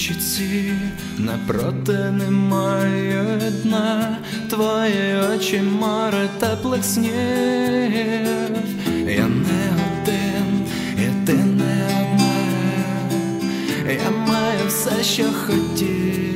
річці, напроти немає дна, твої очі море теплих снів. Я не один, і ти не одна. Я маю все, що хотів.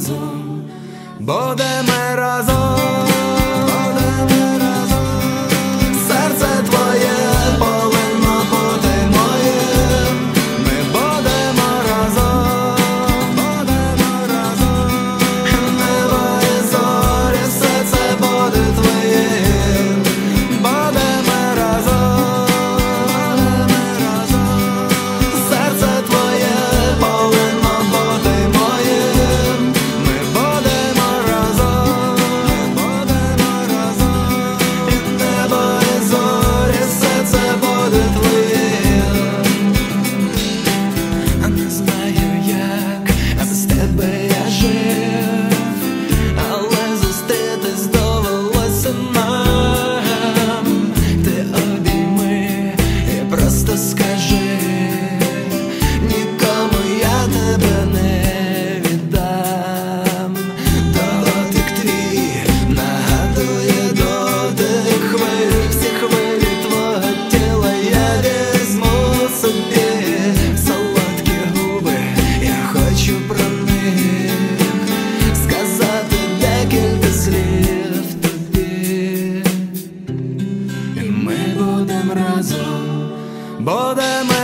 І ми будемо разом, будемо разом. будем разом, будемо.